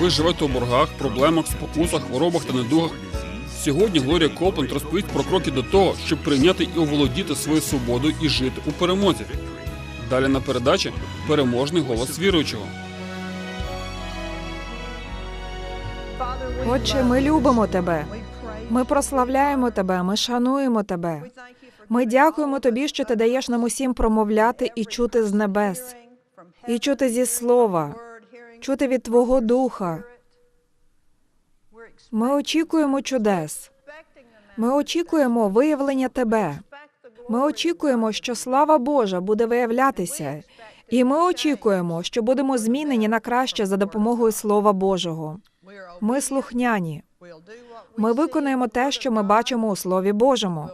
ви живете у боргах, проблемах, спокусах, хворобах та недугах. Сьогодні Глорія Копленд розповість про кроки до того, щоб прийняти і оволодіти свою свободу і жити у перемозі. Далі на передачі переможний голос віруючого. Отче, ми любимо тебе. Ми прославляємо тебе, ми шануємо тебе. Ми дякуємо тобі, що ти даєш нам усім промовляти і чути з небес, і чути зі слова, чути від Твого духа. Ми очікуємо чудес. Ми очікуємо виявлення тебе. Ми очікуємо, що слава Божа буде виявлятися, і ми очікуємо, що будемо змінені на краще за допомогою Слова Божого. Ми слухняні. Ми виконуємо те, що ми бачимо у Слові Божому.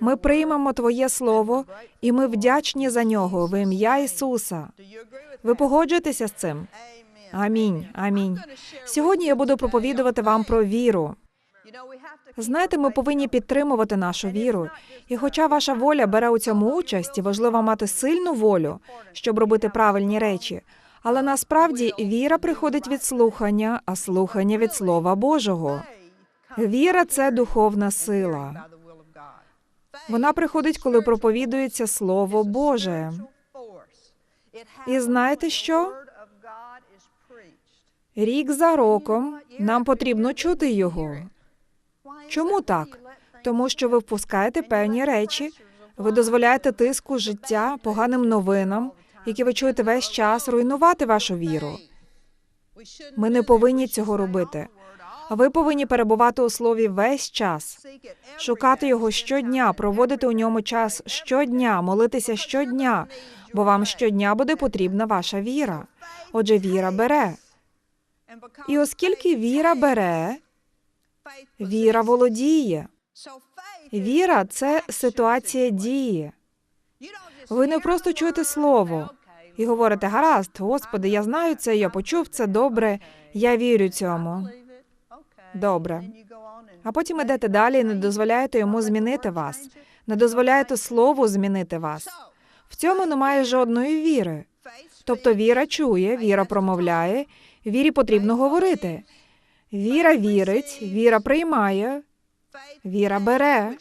Ми приймемо Твоє Слово, і ми вдячні за нього в ім'я Ісуса. Ви погоджуєтеся з цим? Амінь. Амінь. Сьогодні я буду проповідувати вам про віру. Знаєте, ми повинні підтримувати нашу віру. І хоча ваша воля бере у цьому участь, і важливо мати сильну волю, щоб робити правильні речі. Але насправді віра приходить від слухання, а слухання від Слова Божого. Віра це духовна сила. Вона приходить, коли проповідується Слово Боже. І знаєте що? Рік за роком нам потрібно чути його. Чому так? Тому що ви впускаєте певні речі, ви дозволяєте тиску життя, поганим новинам, які ви чуєте весь час, руйнувати вашу віру. Ми не повинні цього робити. Ви повинні перебувати у слові весь час, шукати його щодня, проводити у ньому час щодня, молитися щодня, бо вам щодня буде потрібна ваша віра. Отже, віра бере. І оскільки віра бере, віра володіє. Віра це ситуація дії. Ви не просто чуєте слово і говорите, гаразд, Господи, я знаю це, я почув це добре, я вірю цьому. Добре. А потім ідете далі і не дозволяєте йому змінити вас, не дозволяєте слову змінити вас. В цьому немає жодної віри. Тобто віра чує, віра промовляє, вірі потрібно говорити. Віра вірить, віра приймає, віра бере.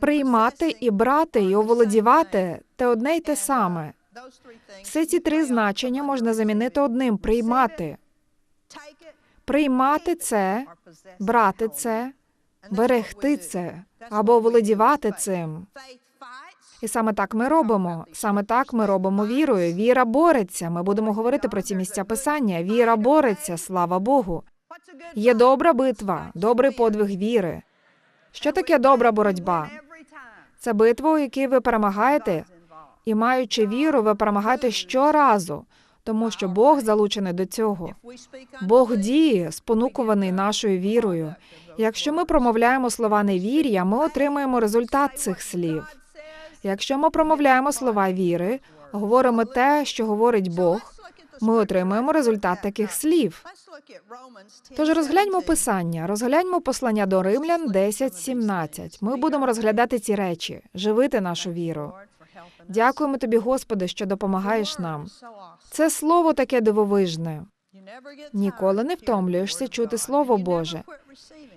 Приймати і брати, і оволодівати те одне й те саме. Все ці три значення можна замінити одним приймати. Приймати це, брати це, берегти це або володівати цим. І саме так ми робимо. Саме так ми робимо вірою. Віра бореться. Ми будемо говорити про ці місця писання. Віра бореться, слава Богу. Є добра битва, добрий подвиг віри. Що таке добра боротьба? Це битва, у якій ви перемагаєте, і маючи віру, ви перемагаєте щоразу, тому що Бог залучений до цього. Бог діє, спонукуваний нашою вірою. Якщо ми промовляємо слова невір'я, ми отримаємо результат цих слів. Якщо ми промовляємо слова віри, говоримо те, що говорить Бог, ми отримаємо результат таких слів. Тож розгляньмо писання, розгляньмо послання до римлян 10.17. Ми будемо розглядати ці речі, живити нашу віру. Дякуємо тобі, Господи, що допомагаєш нам. Це слово таке дивовижне. Ніколи не втомлюєшся чути Слово Боже.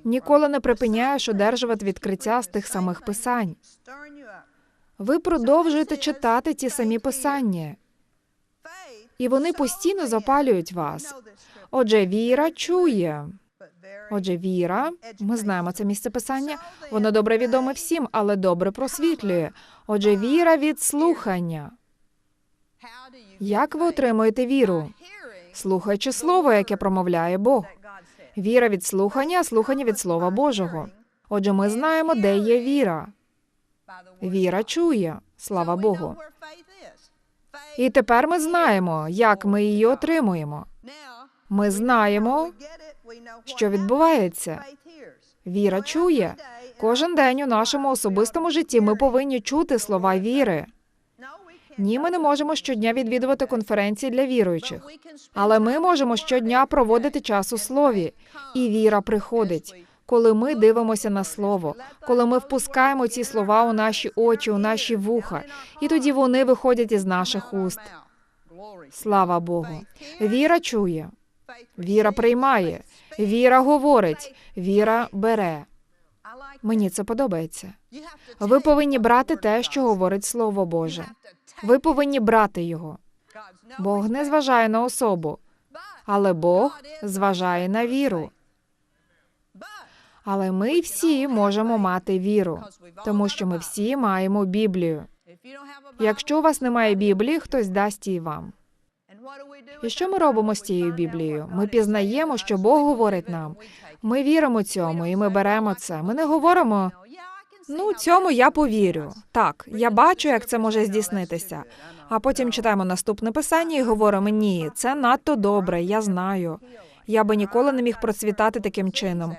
Ніколи не припиняєш одержувати відкриття з тих самих писань. Ви продовжуєте читати ті самі писання, і вони постійно запалюють вас. Отже, віра чує. Отже, віра, ми знаємо це місце писання, воно добре відоме всім, але добре просвітлює. Отже, віра від слухання. Як ви отримуєте віру? Слухаючи слово, яке промовляє Бог. Віра від слухання, слухання від Слова Божого. Отже, ми знаємо, де є віра. Віра чує, слава Богу. І тепер ми знаємо, як ми її отримуємо. Ми знаємо, що відбувається. Віра чує. Кожен день у нашому особистому житті ми повинні чути слова віри. Ні, ми не можемо щодня відвідувати конференції для віруючих, але ми можемо щодня проводити час у слові, і віра приходить. Коли ми дивимося на слово, коли ми впускаємо ці слова у наші очі, у наші вуха, і тоді вони виходять із наших уст. Слава Богу. Віра чує. Віра приймає, віра говорить, віра бере. Мені це подобається. Ви повинні брати те, що говорить Слово Боже. Ви повинні брати його. Бог не зважає на особу, але Бог зважає на віру. Але ми всі можемо мати віру, тому що ми всі маємо Біблію. Якщо у вас немає Біблії, хтось дасть її вам. І що ми робимо з цією Біблією? Ми пізнаємо, що Бог говорить нам. Ми віримо цьому, і ми беремо це. Ми не говоримо. Ну, цьому я повірю. Так, я бачу, як це може здійснитися. А потім читаємо наступне писання і говоримо: ні, це надто добре, я знаю. Я би ніколи не міг процвітати таким чином.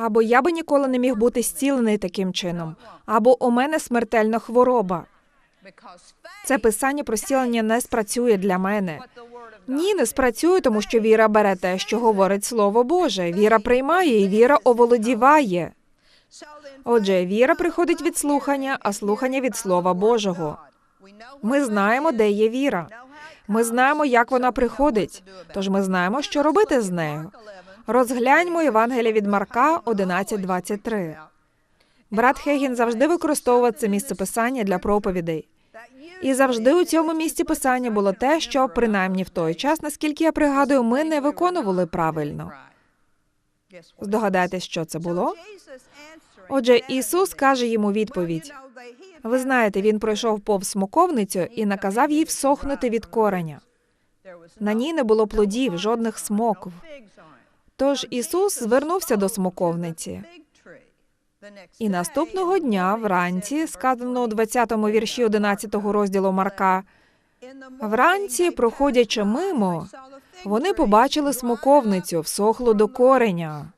Або я би ніколи не міг бути зцілений таким чином, або у мене смертельна хвороба. Це писання про зцілення не спрацює для мене. Ні, не спрацює, тому що віра бере те, що говорить Слово Боже. Віра приймає і віра оволодіває. Отже, віра приходить від слухання, а слухання від Слова Божого. Ми знаємо, де є віра. Ми знаємо, як вона приходить, тож ми знаємо, що робити з нею. Розгляньмо Євангелія від Марка 11.23. Брат Хегін завжди використовував це місце писання для проповідей. І завжди у цьому місці писання було те, що принаймні в той час, наскільки я пригадую, ми не виконували правильно. Здогадайтесь, що це було? Отже, Ісус каже йому відповідь. Ви знаєте, він пройшов повз смоковницю і наказав їй всохнути від кореня. На ній не було плодів, жодних смокв. Тож Ісус звернувся до смоковниці. І наступного дня, вранці, сказано у 20-му вірші 11-го розділу Марка, вранці, проходячи мимо, вони побачили смоковницю, всохлу до кореня.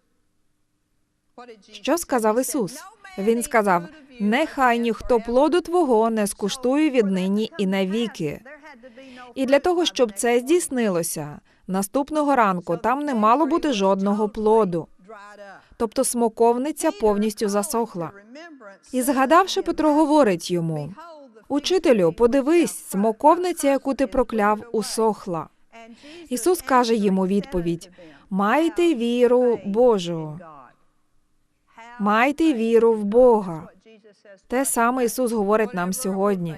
Що сказав Ісус? Він сказав: нехай ніхто плоду твого не скуштує віднині і навіки. І для того, щоб це здійснилося, наступного ранку там не мало бути жодного плоду. Тобто смоковниця повністю засохла. І згадавши, Петро говорить йому: Учителю, подивись, смоковниця, яку ти прокляв, усохла. Ісус каже йому відповідь: Майте віру Божу, майте віру в Бога. Те саме Ісус говорить нам сьогодні.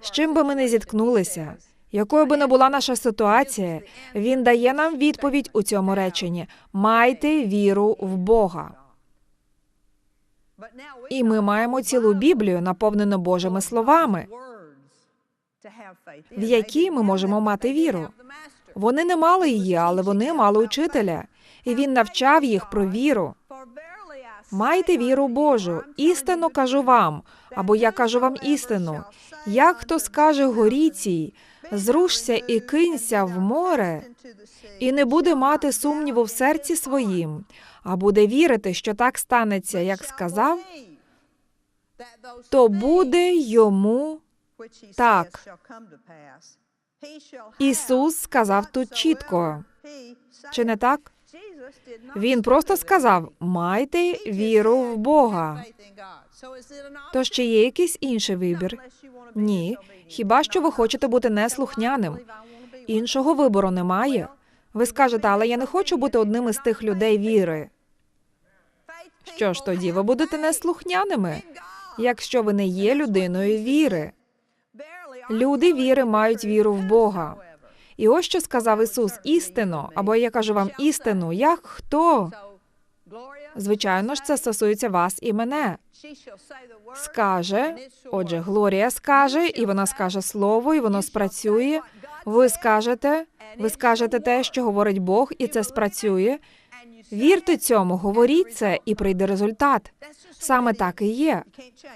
З чим би ми не зіткнулися, якою би не була наша ситуація, Він дає нам відповідь у цьому реченні: майте віру в Бога. І ми маємо цілу Біблію, наповнену Божими словами, в якій ми можемо мати віру. Вони не мали її, але вони мали учителя, і він навчав їх про віру. Майте віру Божу. Істинно кажу вам, або я кажу вам істину. Як хто скаже горі цій, зрушся і кинься в море, і не буде мати сумніву в серці своїм, а буде вірити, що так станеться, як сказав, то буде йому так. Ісус сказав тут чітко. Чи не так? Він просто сказав: майте віру в Бога. Тож чи є якийсь інший вибір? Ні. Хіба що ви хочете бути неслухняним? Іншого вибору немає. Ви скажете, але я не хочу бути одним із тих людей віри. Що ж тоді ви будете неслухняними, якщо ви не є людиною віри? Люди віри мають віру в Бога. І ось що сказав Ісус: істину, або я кажу вам істину, як хто? Звичайно ж, це стосується вас і мене. Скаже, отже, Глорія скаже, і вона скаже слово, і воно спрацює. Ви скажете, ви скажете те, що говорить Бог, і це спрацює. Вірте цьому, говоріть це, і прийде результат. Саме так і є.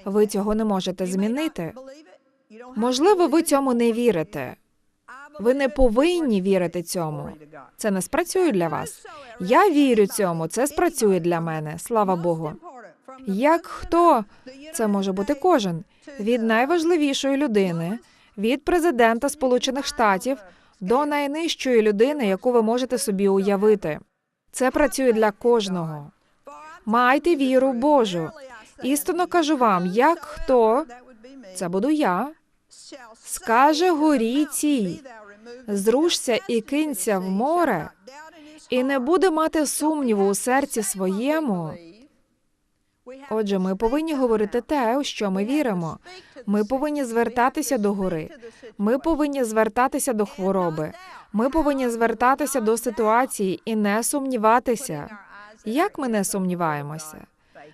Ви цього не можете змінити. Можливо, ви цьому не вірите. Ви не повинні вірити цьому. Це не спрацює для вас. Я вірю цьому. Це спрацює для мене. Слава Богу. Як хто це може бути кожен від найважливішої людини, від президента Сполучених Штатів до найнижчої людини, яку ви можете собі уявити. Це працює для кожного. Майте віру Божу. Істинно кажу вам, як хто це буду я. Скаже горі цій, зрушся і кинься в море, і не буде мати сумніву у серці своєму. Отже, ми повинні говорити те, у що ми віримо. Ми повинні звертатися до гори. Ми повинні звертатися до хвороби. Ми повинні звертатися до ситуації і не сумніватися. Як ми не сумніваємося?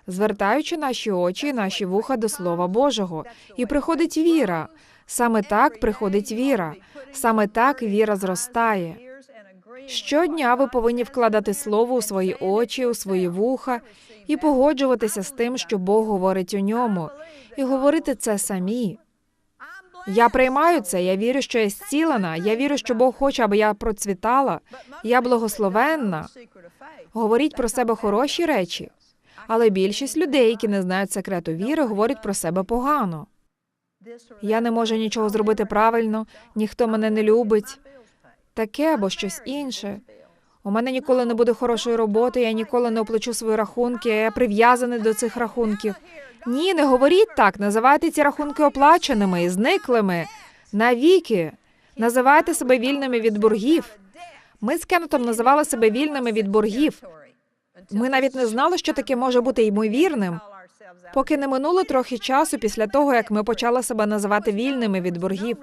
Звертаючи наші очі і наші вуха до Слова Божого, і приходить віра. Саме так приходить віра. Саме так віра зростає. Щодня ви повинні вкладати слово у свої очі, у свої вуха і погоджуватися з тим, що Бог говорить у ньому, і говорити це самі. Я приймаю це. Я вірю, що я зцілена. Я вірю, що Бог хоче, аби я процвітала. Я благословенна. Говоріть про себе хороші речі. Але більшість людей, які не знають секрету віри, говорять про себе погано. Я не можу нічого зробити правильно, ніхто мене не любить. Таке або щось інше. У мене ніколи не буде хорошої роботи, я ніколи не оплачу свої рахунки, я прив'язаний до цих рахунків. Ні, не говоріть так. Називайте ці рахунки оплаченими зниклими навіки. Називайте себе вільними від боргів. Ми з Кеннетом називали себе вільними від боргів. Ми навіть не знали, що таке може бути ймовірним, поки не минуло трохи часу після того, як ми почали себе називати вільними від боргів.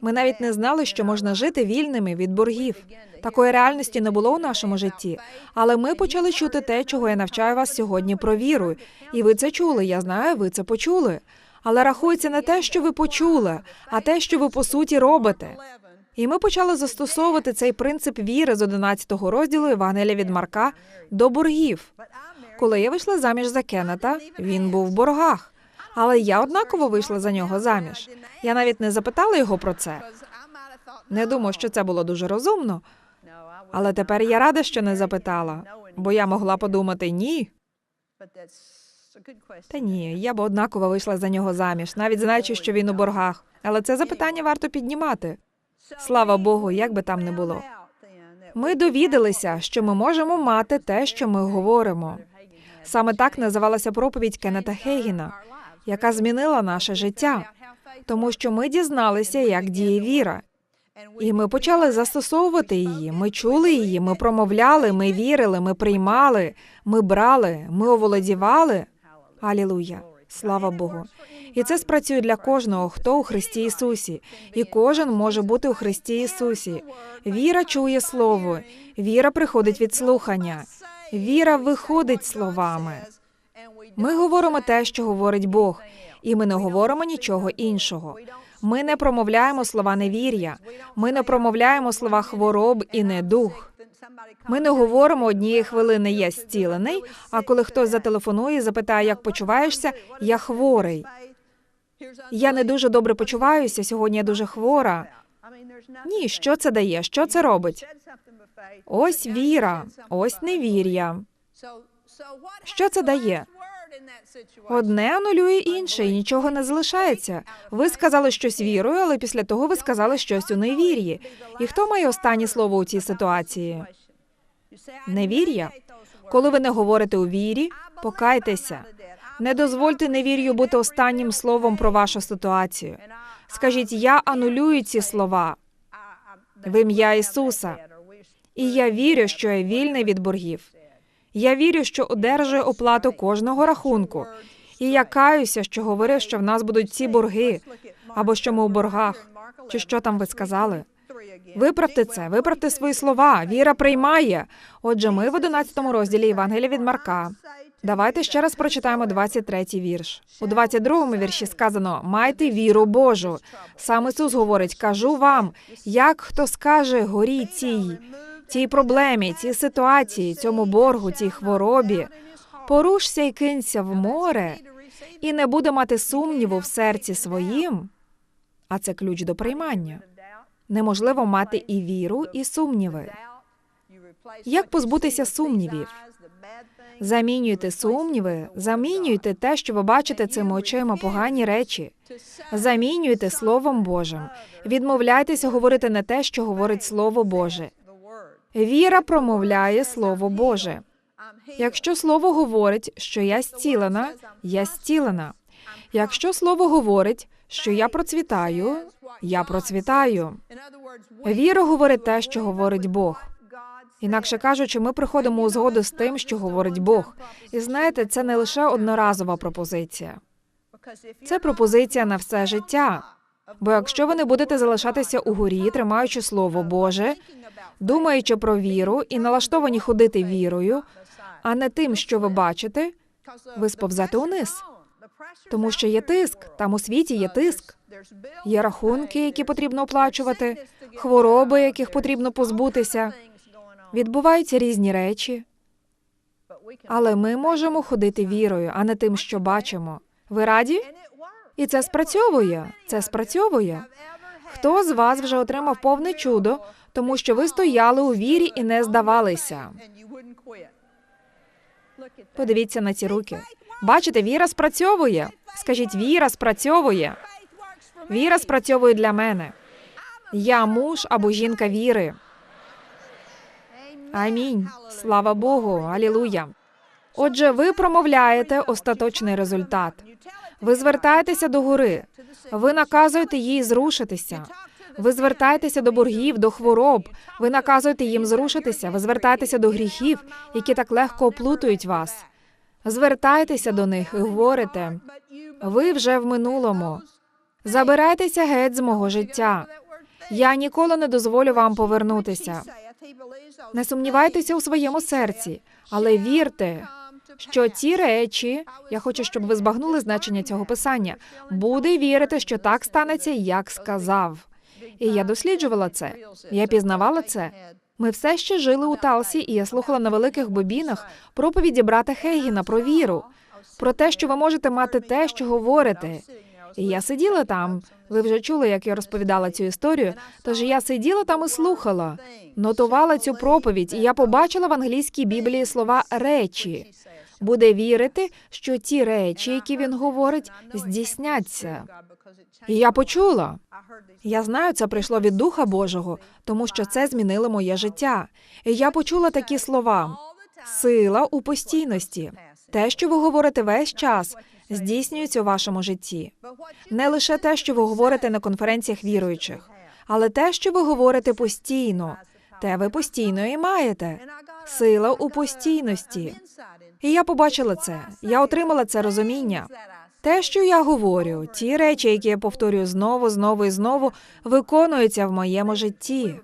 Ми навіть не знали, що можна жити вільними від боргів. Такої реальності не було у нашому житті. Але ми почали чути те, чого я навчаю вас сьогодні про віру. І ви це чули. Я знаю, ви це почули. Але рахується не те, що ви почули, а те, що ви по суті робите. І ми почали застосовувати цей принцип віри з 11 розділу Євангелія від Марка до боргів. Коли я вийшла заміж за Кеннета, він був в боргах. Але я однаково вийшла за нього заміж. Я навіть не запитала його про це. Не думаю, що це було дуже розумно. Але тепер я рада, що не запитала, бо я могла подумати ні. Та ні, я б однаково вийшла за нього заміж, навіть знаючи, що він у боргах. Але це запитання варто піднімати. Слава Богу, як би там не було. Ми довідалися, що ми можемо мати те, що ми говоримо. Саме так називалася проповідь Кеннета Хейгіна, яка змінила наше життя, тому що ми дізналися, як діє віра. І ми почали застосовувати її. Ми чули її, ми промовляли, ми вірили, ми приймали, ми брали, ми оволодівали. Алілуя! Слава Богу! І це спрацює для кожного, хто у Христі Ісусі, і кожен може бути у Христі Ісусі. Віра чує Слово, віра приходить від слухання, віра виходить словами. Ми говоримо те, що говорить Бог, і ми не говоримо нічого іншого. Ми не промовляємо слова невір'я, ми не промовляємо слова хвороб і недух. Ми не говоримо однієї хвилини я зцілений, а коли хтось зателефонує і запитає, як почуваєшся, я хворий. Я не дуже добре почуваюся. Сьогодні я дуже хвора. Ні, що це дає? Що це робить? Ось віра, ось невір'я. Що це дає? Одне анулює інше, і нічого не залишається. Ви сказали щось вірою, але після того ви сказали щось у невір'ї. І хто має останнє слово у цій ситуації? Невір'я. Коли ви не говорите у вірі, покайтеся. Не дозвольте невір'ю бути останнім словом про вашу ситуацію. Скажіть, я анулюю ці слова в ім'я Ісуса. і я вірю, що я вільний від боргів. Я вірю, що одержую оплату кожного рахунку. І я каюся, що говорив, що в нас будуть ці борги, або що ми у боргах. Чи що там ви сказали? Виправте це, виправте свої слова. Віра приймає. Отже, ми в 11 розділі Євангелія від Марка. Давайте ще раз прочитаємо 23-й вірш. У 22-му вірші сказано: майте віру Божу. Сам Ісус говорить: кажу вам, як хто скаже горі цій, цій проблемі, цій ситуації, цьому боргу, цій хворобі, порушся і кинься в море, і не буде мати сумніву в серці своїм. А це ключ до приймання. Неможливо мати і віру, і сумніви. Як позбутися сумнівів? Замінюйте сумніви, замінюйте те, що ви бачите цими очима, погані речі. Замінюйте Словом Божим. Відмовляйтеся говорити не те, що говорить Слово Боже. Віра промовляє Слово Боже. Якщо слово говорить, що я зцілена, я зцілена. Якщо слово говорить, що я процвітаю, я процвітаю. Віра говорить те, що говорить Бог. Інакше кажучи, ми приходимо у згоду з тим, що говорить Бог. І знаєте, це не лише одноразова пропозиція, це пропозиція на все життя. Бо якщо ви не будете залишатися у горі, тримаючи слово Боже, думаючи про віру і налаштовані ходити вірою, а не тим, що ви бачите, ви сповзете униз. Тому що є тиск, там у світі є тиск. Є рахунки, які потрібно оплачувати, хвороби, яких потрібно позбутися. Відбуваються різні речі, але ми можемо ходити вірою, а не тим, що бачимо. Ви раді? І це спрацьовує. Це спрацьовує. Хто з вас вже отримав повне чудо, тому що ви стояли у вірі і не здавалися? Подивіться на ці руки. Бачите, віра спрацьовує. Скажіть, віра спрацьовує. Віра спрацьовує для мене. Я муж або жінка віри. Амінь. Слава Богу. Алілуя. Отже, ви промовляєте остаточний результат. Ви звертаєтеся до гори. Ви наказуєте їй зрушитися. Ви звертаєтеся до боргів, до хвороб. Ви наказуєте їм зрушитися. Ви звертаєтеся до гріхів, які так легко оплутують вас. Звертайтеся до них і говорите. Ви вже в минулому. Забирайтеся геть з мого життя. Я ніколи не дозволю вам повернутися. Не сумнівайтеся у своєму серці, але вірте, що ці речі, я хочу, щоб ви збагнули значення цього писання, буде вірити, що так станеться, як сказав. І я досліджувала це. Я пізнавала це. Ми все ще жили у Талсі, і я слухала на великих бобінах проповіді брата Хейгіна про віру, про те, що ви можете мати те, що говорите. І я сиділа там. Ви вже чули, як я розповідала цю історію. Тож я сиділа там і слухала, нотувала цю проповідь, і я побачила в англійській біблії слова речі. Буде вірити, що ті речі, які він говорить, здійсняться. І я почула. Я знаю, це прийшло від Духа Божого, тому що це змінило моє життя. І я почула такі слова: сила у постійності. Те, що ви говорите весь час, здійснюється у вашому житті. Не лише те, що ви говорите на конференціях віруючих, але те, що ви говорите постійно, те ви постійно і маєте. Сила у постійності. І я побачила це. Я отримала це розуміння. Те, що я говорю, ті речі, які я повторюю знову, знову і знову, виконуються в моєму житті.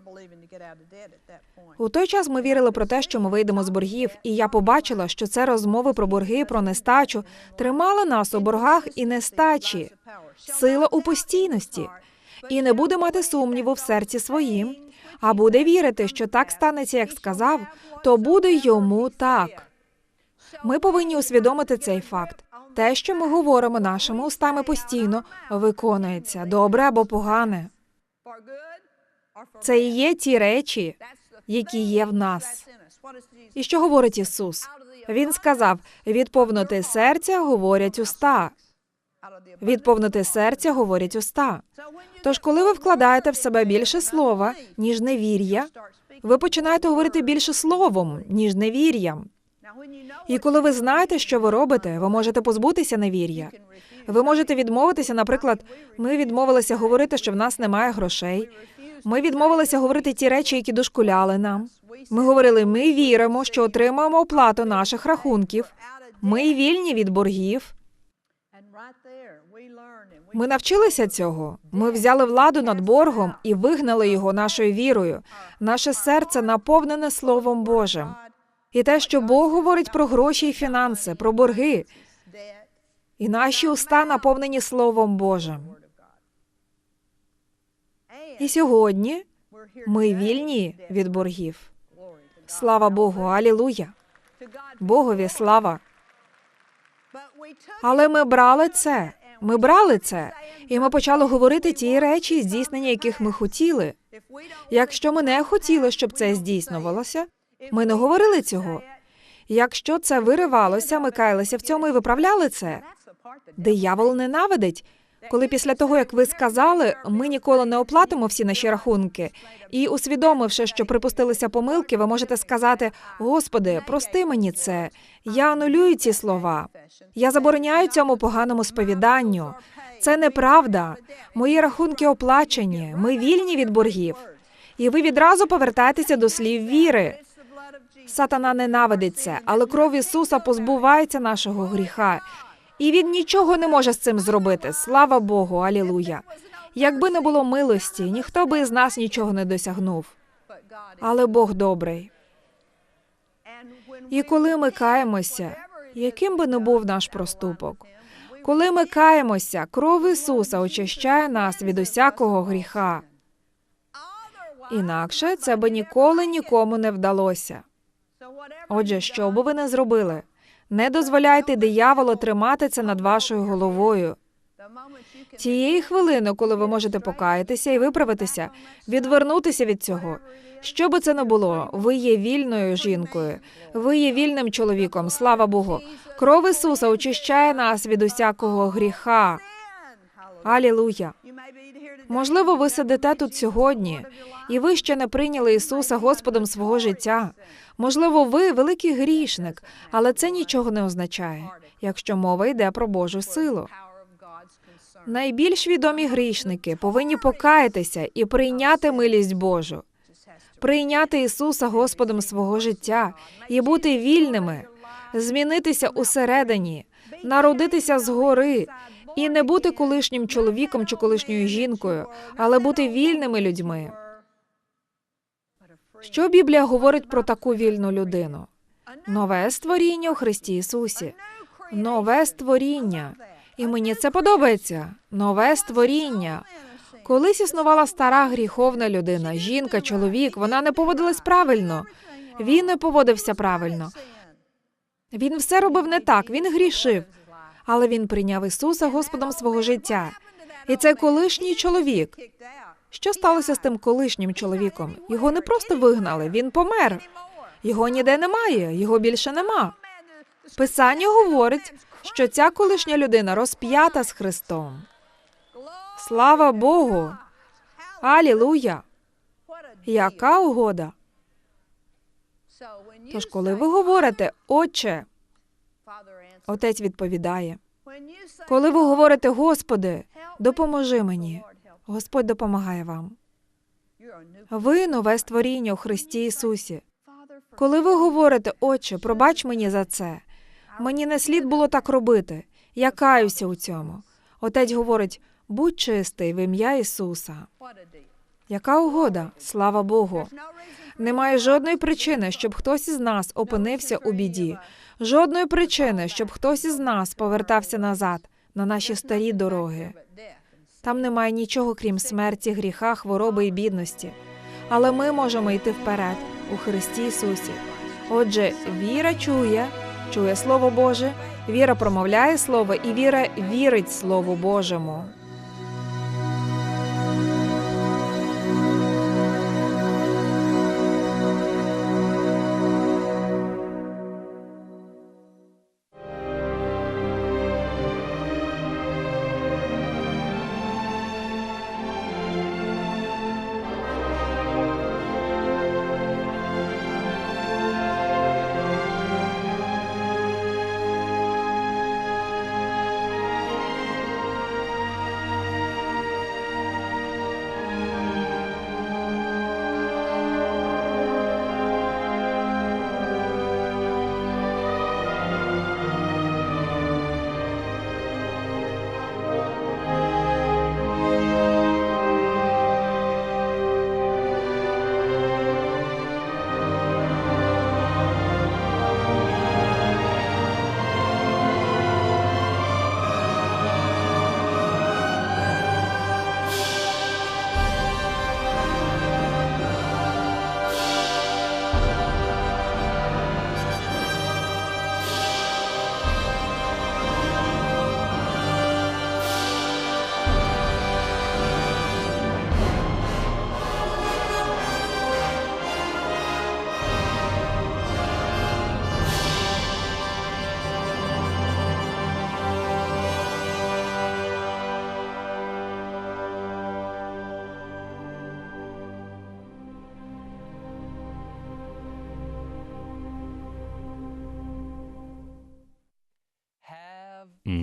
У той час ми вірили про те, що ми вийдемо з боргів, і я побачила, що це розмови про борги, про нестачу тримали нас у боргах і нестачі. Сила у постійності. І не буде мати сумніву в серці своїм, а буде вірити, що так станеться, як сказав, то буде йому так. Ми повинні усвідомити цей факт. Те, що ми говоримо нашими устами постійно, виконується добре або погане. Це і є ті речі, які є в нас. І що говорить Ісус? Він сказав: від повноти серця говорять уста. Від повноти серця говорять уста. Тож, коли ви вкладаєте в себе більше слова, ніж невір'я, ви починаєте говорити більше словом, ніж невір'ям. І коли ви знаєте, що ви робите, ви можете позбутися невір'я. Ви можете відмовитися, наприклад, ми відмовилися говорити, що в нас немає грошей. Ми відмовилися говорити ті речі, які дошкуляли нам. Ми говорили, ми віримо, що отримаємо оплату наших рахунків. Ми вільні від боргів. Ми навчилися цього. Ми взяли владу над боргом і вигнали його нашою вірою. Наше серце наповнене Словом Божим. І те, що Бог говорить про гроші і фінанси, про борги, і наші уста наповнені Словом Божим. І сьогодні ми вільні від боргів. Слава Богу, алілуя! Богові слава. Але ми брали це. Ми брали це, і ми почали говорити ті речі, здійснення яких ми хотіли. Якщо ми не хотіли, щоб це здійснювалося, ми не говорили цього. Якщо це виривалося, ми каялися в цьому і виправляли це. Диявол ненавидить. Коли після того, як ви сказали, ми ніколи не оплатимо всі наші рахунки, і усвідомивши, що припустилися помилки, ви можете сказати: Господи, прости мені це. Я анулюю ці слова. Я забороняю цьому поганому сповіданню. Це неправда. Мої рахунки оплачені. Ми вільні від боргів. І ви відразу повертаєтеся до слів віри. Сатана ненавидить це, але кров Ісуса позбувається нашого гріха. І він нічого не може з цим зробити. Слава Богу, алілуя. Якби не було милості, ніхто би із нас нічого не досягнув. Але Бог добрий. І коли ми каємося, яким би не був наш проступок, коли ми каємося, кров Ісуса очищає нас від усякого гріха. Інакше це би ніколи нікому не вдалося. Отже, що би ви не зробили? Не дозволяйте дияволу тримати це над вашою головою. Тієї хвилини, коли ви можете покаятися і виправитися, відвернутися від цього. Що би це не було, ви є вільною жінкою, ви є вільним чоловіком, слава Богу. Кров Ісуса очищає нас від усякого гріха. Алілуя. Можливо, ви сидите тут сьогодні, і ви ще не прийняли Ісуса Господом свого життя. Можливо, ви великий грішник, але це нічого не означає, якщо мова йде про Божу силу. Найбільш відомі грішники повинні покаятися і прийняти милість Божу, прийняти Ісуса Господом свого життя і бути вільними, змінитися усередині, народитися згори і не бути колишнім чоловіком чи колишньою жінкою, але бути вільними людьми. Що Біблія говорить про таку вільну людину? Нове створіння у Христі Ісусі. Нове створіння. І мені це подобається. Нове створіння. Колись існувала стара гріховна людина, жінка, чоловік. Вона не поводилась правильно. Він не поводився правильно. Він все робив не так, він грішив. Але він прийняв Ісуса Господом свого життя. І цей колишній чоловік. Що сталося з тим колишнім чоловіком? Його не просто вигнали, він помер. Його ніде немає, його більше нема. Писання говорить, що ця колишня людина розп'ята з Христом. Слава Богу! Алілуя! Яка угода? Тож, коли ви говорите, Отче, отець відповідає. Коли ви говорите, Господи, допоможи мені, Господь допомагає вам. Ви нове створіння у Христі Ісусі. Коли ви говорите, Отче, пробач мені за це. Мені не слід було так робити. Я каюся у цьому. Отець говорить: будь чистий в ім'я Ісуса. Яка угода? Слава Богу. Немає жодної причини, щоб хтось із нас опинився у біді, жодної причини, щоб хтось із нас повертався назад на наші старі дороги. Там немає нічого, крім смерті, гріха, хвороби і бідності. Але ми можемо йти вперед у Христі Ісусі. Отже, віра чує, чує Слово Боже, віра промовляє Слово, і віра вірить Слову Божому.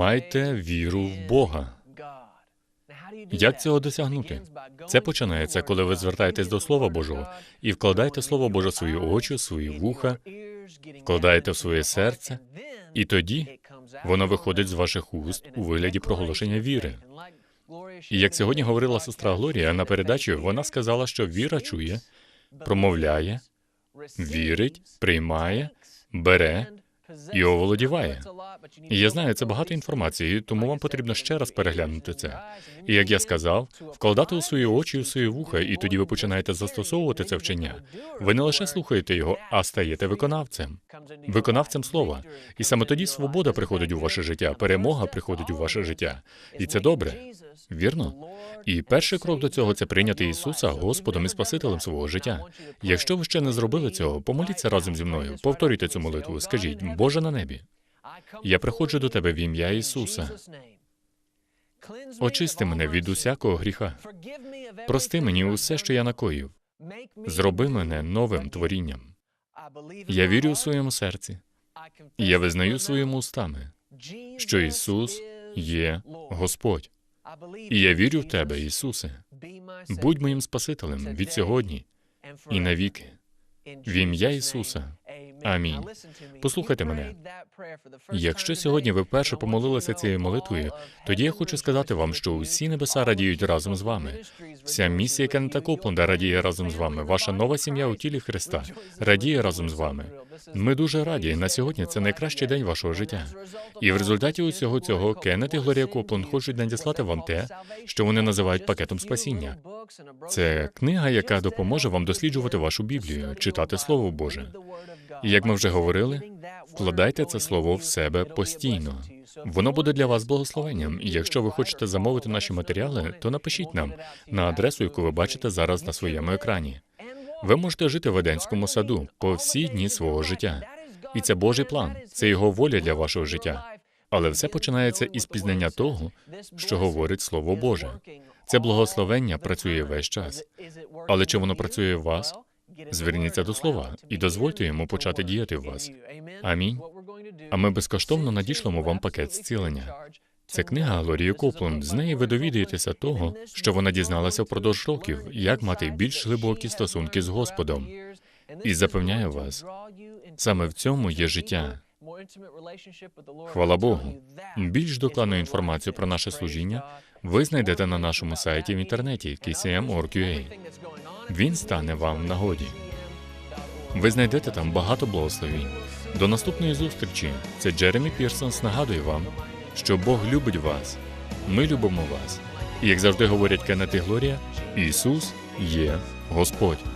Майте віру в Бога. Як цього досягнути? Це починається, коли ви звертаєтесь до Слова Божого і вкладаєте Слово Боже в свої очі, в свої вуха, вкладаєте в своє серце, і тоді воно виходить з ваших уст у вигляді проголошення віри. І як сьогодні говорила сестра Глорія на передачі, вона сказала, що віра чує, промовляє, вірить, приймає, бере і оволодіває. І я знаю, це багато інформації, тому вам потрібно ще раз переглянути це. І як я сказав, вкладати у свої очі, у свої вуха, і тоді ви починаєте застосовувати це вчення. Ви не лише слухаєте його, а стаєте виконавцем, виконавцем слова. І саме тоді свобода приходить у ваше життя, перемога приходить у ваше життя. І це добре. Вірно? І перший крок до цього це прийняти Ісуса Господом і Спасителем свого життя. Якщо ви ще не зробили цього, помоліться разом зі мною. Повторюйте цю молитву. Скажіть, Боже на небі, Я приходжу до Тебе в ім'я Ісуса. очисти мене від усякого гріха. Прости мені усе, що я накоїв. Зроби мене новим творінням. Я вірю у своєму серці, я визнаю своїми устами, що Ісус є Господь. І я вірю в Тебе, Ісусе. Будь моїм Спасителем від сьогодні і навіки. В ім'я Ісуса. Амінь. Послухайте мене. Якщо сьогодні ви вперше помолилися цією молитвою, тоді я хочу сказати вам, що усі небеса радіють разом з вами. Вся місія Кеннета Копленда радіє разом з вами. Ваша нова сім'я у тілі Христа радіє разом з вами. Ми дуже раді. На сьогодні це найкращий день вашого життя. І в результаті усього цього Кеннет і Глорія Копленд хочуть надіслати вам те, що вони називають пакетом спасіння. Це книга, яка допоможе вам досліджувати вашу Біблію, читати Слово Боже. Як ми вже говорили, вкладайте це слово в себе постійно. Воно буде для вас благословенням. І якщо ви хочете замовити наші матеріали, то напишіть нам на адресу, яку ви бачите зараз на своєму екрані. Ви можете жити в Еденському саду по всі дні свого життя. І це Божий план, це його воля для вашого життя. Але все починається із пізнання того, що говорить Слово Боже. Це благословення працює весь час. Але чи воно працює в вас? Зверніться до слова і дозвольте йому почати діяти в вас. Амінь. А ми безкоштовно надішлемо вам пакет зцілення. Це книга Глорії Копланд. З неї ви довідаєтеся того, що вона дізналася впродовж років, як мати більш глибокі стосунки з Господом. І запевняю вас, саме в цьому є життя. Хвала Богу. Більш докладну інформацію про наше служіння ви знайдете на нашому сайті в інтернеті kcm.org.ua. Він стане вам в нагоді. Ви знайдете там багато благословень. До наступної зустрічі. Це Джеремі Пірсонс нагадує вам, що Бог любить вас. Ми любимо вас. І як завжди говорять Кеннет і Глорія, Ісус є Господь.